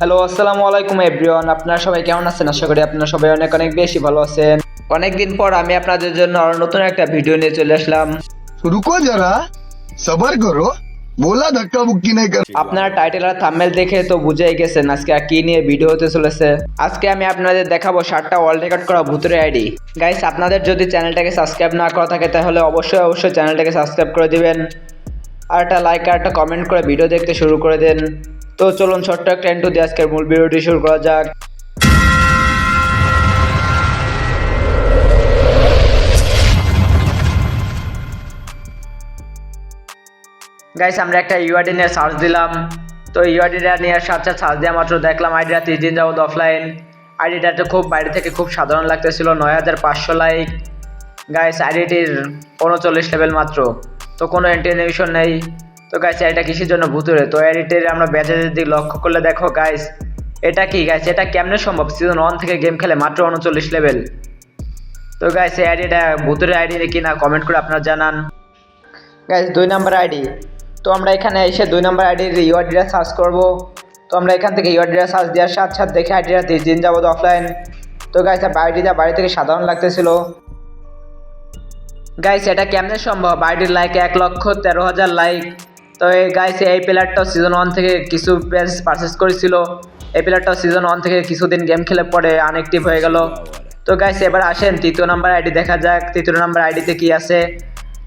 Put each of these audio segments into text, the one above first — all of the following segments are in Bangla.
হ্যালো আসসালামু আলাইকুম এভরিওয়ান আপনারা সবাই কেমন আছেন? আশা করি আপনারা সবাই অনেক অনেক বেশি ভালো আছেন। অনেকদিন পর আমি আপনাদের জন্য আরও নতুন একটা ভিডিও নিয়ে চলে আসলাম। রুকো যারা সবার করো বলা ধাক্কা মুক্কি নাই আপনারা টাইটেল আর থাম্বনেল দেখে তো বুঝেই গেছেন আজকে কি নিয়ে ভিডিও হতে চলেছে। আজকে আমি আপনাদের দেখাবো সাতটা ওয়ার্ল্ড রেকর্ড করা ভূতের আইডি। গাইস আপনাদের যদি চ্যানেলটাকে সাবস্ক্রাইব না করা থাকে তাহলে অবশ্যই অবশ্যই চ্যানেলটাকে সাবস্ক্রাইব করে দিবেন। আর একটা লাইক আর একটা কমেন্ট করে ভিডিও দেখতে শুরু করে দেন। তো চলুন ছোট্ট একটা ইন্টু দিয়ে আজকের মূল ভিডিওটি শুরু করা যাক। গাইস আমরা একটা ইউআইডি নিয়ে সার্চ দিলাম। তো ইউআইডিটা নিয়ে সাথে সার্চ দেওয়া মাত্র দেখলাম আইডিটা তিন দিন যাবত অফলাইন আইডিটা তো খুব বাইরে থেকে খুব সাধারণ লাগতেছিল, নয় হাজার পাঁচশো লাইক গাইস আইডিটির উনচল্লিশ লেভেল মাত্র। তো কোনো ইন্টারনেশন নেই। তো গাইস এটা কিসের জন্য ভুতুরে তো আইডিটির আমরা ব্যাচের দিক লক্ষ্য করলে দেখো গাইস এটা কি গাইস এটা কেমনে সম্ভব? সিজন ওয়ান থেকে গেম খেলে মাত্র উনচল্লিশ লেভেল তো গাইস এই আইডিটা ভুতুরে আইডি কি না কমেন্ট করে আপনারা জানান। গাইস দুই নাম্বার আইডি তো আমরা এখানে এসে দুই নাম্বার আইডির ইউআইডিটা সার্চ করব। তো আমরা এখান থেকে ইউআইডিটা সার্চ দেওয়ার সাথে সাথে দেখে আইডিটা তিন দিন যাবত অফলাইন তো গাইস আইডিটা বাড়ি থেকে সাধারণ লাগতেছিল। গাইস এটা কেমনে সম্ভব? আইডির লাইক এক লক্ষ তেরো হাজার লাইক তো গাইস এই প্লেয়ারটাও সিজন ওয়ান থেকে কিছু প্যাচ পারচেস করেছিল। এই প্লেয়ারটাও সিজন ওয়ান থেকে কিছুদিন গেম খেলে পরে আনএক্টিভ হয়ে গেল। তো গাইস এবার আসেন, তৃতীয় নাম্বার আইডি দেখা যাক, তৃতীয় নাম্বার আইডিতে কি আছে।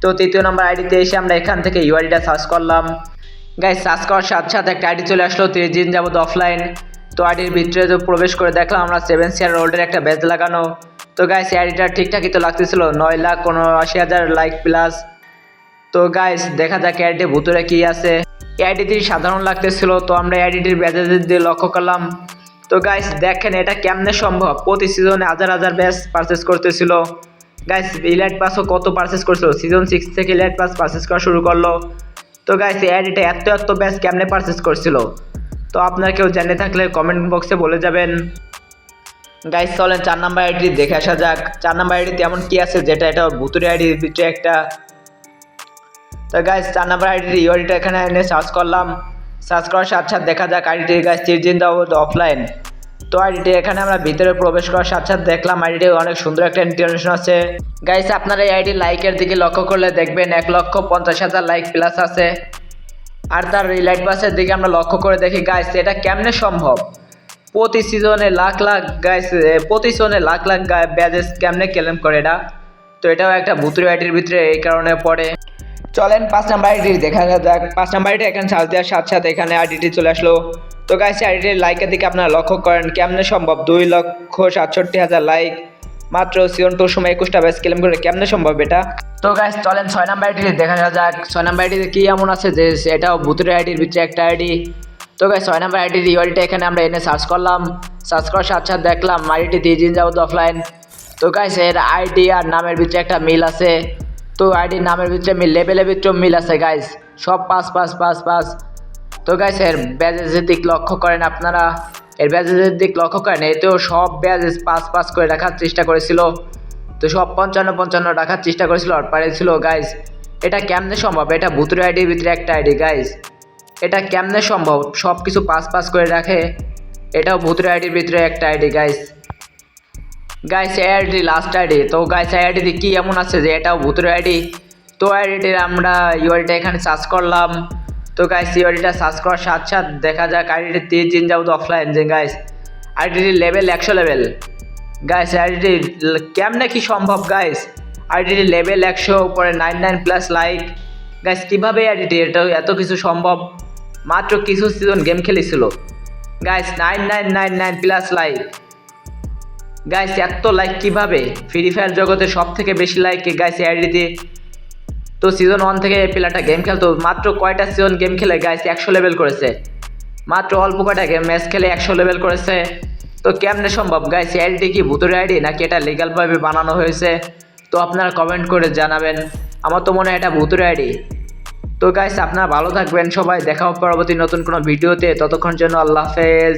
তো তৃতীয় নম্বর আইডিতে এসে আমরা এখান থেকে ইউআইডিটা সার্চ করলাম। গাইস সার্চ করার সাথে সাথে একটা আইডি চলে আসলো, তিরিশ দিন যাবত অফলাইন তো আইডির ভিতরে তো প্রবেশ করে দেখলাম, আমরা সেভেন সিয়ার রোল্ডের একটা ব্যাচ লাগানো। তো গাইস আইডিটা ঠিকঠাকই তো লাগতেছিল, নয় লাখ আশি হাজার লাইক প্লাস তো গাইস দেখা যাক আইডি ভুতুরে কি আছে। এই আইডিটি সাধারণ লাগতেছিল, তো আমরা এই আইডিটির ব্যাচের দিয়ে লক্ষ্য করলাম। তো গাইস দেখেন এটা কেমনে সম্ভব? প্রতি সিজনে হাজার হাজার ব্যাচ পারচেস করতেছিল। গাইস ইলাইট পাসও কত পারচেস করছিল? সিজন সিক্স থেকে ইলাইট পাস পারচেস করা শুরু করল। তো গাইস এই আইডিটা এত এত ব্যাচ কেমনে পারচেস করছিল? তো আপনার কেউ জেনে থাকলে কমেন্ট বক্সে বলে যাবেন। গাইস চলেন চার নাম্বার আইডি দেখে আসা যাক। চার নাম্বার আইডি তেমন কি আছে যেটা এটা ভুতুরে ভিতরে একটা তো গাইস চার নাম্বার আইডির ইউআইডিটা এখানে এনে সার্চ করলাম। সার্চ করার সাথে সাথে দেখা যাক আইডিটি গাইস চিরজিন দাও অফলাইন তো আইডিটি এখানে আমরা ভিতরে প্রবেশ করার সাথে সাথে দেখলাম আইডিটি অনেক সুন্দর একটা ইন্টারনেশন আছে। গাইস আপনারা এই আইডি লাইকের দিকে লক্ষ্য করলে দেখবেন এক লক্ষ পঞ্চাশ হাজার লাইক প্লাস আছে। আর তার রিলাইট বাসের দিকে আমরা লক্ষ্য করে দেখি গাইস এটা কেমনে সম্ভব? প্রতি সিজনে লাখ লাখ গাইস প্রতি সিজনে লাখ লাখ ব্যাজেস কেমনে ক্লেম করে এটা? তো এটাও একটা ভুতুরি আইডির ভিতরে এই কারণে পড়ে। চলেন পাঁচ নাম্বার আইডি দেখা যাক। পাঁচ নাম্বার আইডি এখানে সার্চ দেওয়ার সাথে সাথে এখানে আইডিটি চলে আসলো। তো গাইস আইডিটির লাইকের দিকে আপনারা লক্ষ্য করেন, কেমনে সম্ভব? দুই লক্ষ সাতষট্টি হাজার লাইক মাত্র সিজন টুর সময় একুশটা ব্যাচ ক্লেম করে কেমনে সম্ভব এটা? তো গাইস চলেন ছয় নাম্বার আইডি দেখা যাক। ছয় নাম্বার আইডিতে কি এমন আছে যে এটাও ভুতুরে আইডির ভিতরে একটা আইডি। তো গাইস ছয় নাম্বার আইডির ইউআইডিটা এখানে আমরা এনে সার্চ করলাম। সার্চ করার সাথে সাথে দেখলাম আইডিটি দিয়ে দিন যাব অফলাইন তো গাইস এর আইডি আর নামের ভিতরে একটা মিল আছে। তো আইডির নামের ভিতরে মিল লেভেলের ভিতরেও মিল আছে গাইস সব পাস পাস পাস পাস। তো গাইস এর ব্যাজেসের দিক লক্ষ্য করেন আপনারা। এর ব্যাজেসের দিক লক্ষ্য করেন, এতেও সব ব্যাজেস পাস পাস করে রাখার চেষ্টা করেছিল। তো সব পঞ্চান্ন পঞ্চান্ন রাখার চেষ্টা করেছিল আর পারেছিল গাইস এটা কেমনে সম্ভব? এটা ভুতুরে আইডির ভিতরে একটা আইডি গাইস এটা কেমনে সম্ভব? সব কিছু পাস পাস করে রাখে, এটাও ভুতুরে আইডির ভিতরে একটা ID guys guys ID last ID. তো গাইস আইডি কি এমন আছে যে এটাও ভুতুরে আইডি? তো আইডিটির আমরা ইউআইডিটা এখানে সার্চ করলাম। তো গাইস ইউআইডিটা সার্চ করার সাথে সাথে দেখা যাক আইডিটি তিন দিন যাব অফলাইন যে গাইস আইডিটির লেভেল একশো লেভেল গাইস আইডিটি কেমনে কি সম্ভব গাইস আইডিটির লেভেল একশো, উপরে nine nine plus like guys কীভাবে আইডিটি এটা এত কিছু সম্ভব? মাত্র কিছু সিজন গেম খেলেছিল। Guys nine nine nine nine plus like guys এত লাইক কীভাবে? ফ্রি ফায়ার জগতে সব থেকে বেশি লাইক গাইস আইডিতে তো সিজন ওয়ান থেকে প্লেয়ারটা গেম খেলতো। মাত্র কয়টা সিজন গেম খেলে? গাইস একশো লেভেল করেছে। মাত্র অল্প কয়টা গেম ম্যাচ খেলে একশো লেভেল করেছে। তো কেমনে সম্ভব? গাইস আইডি কি ভুতুরে আইডি নাকি এটা লিগালভাবে বানানো হয়েছে? তো আপনারা কমেন্ট করে জানাবেন। আমার তো মনে হয় এটা ভুতুরে আইডি। তো গাইস আপনারা ভালো থাকবেন সবাই। দেখা পরবর্তী নতুন কোনো ভিডিওতে। ততক্ষণ জন্য আল্লাহ হাফেজ।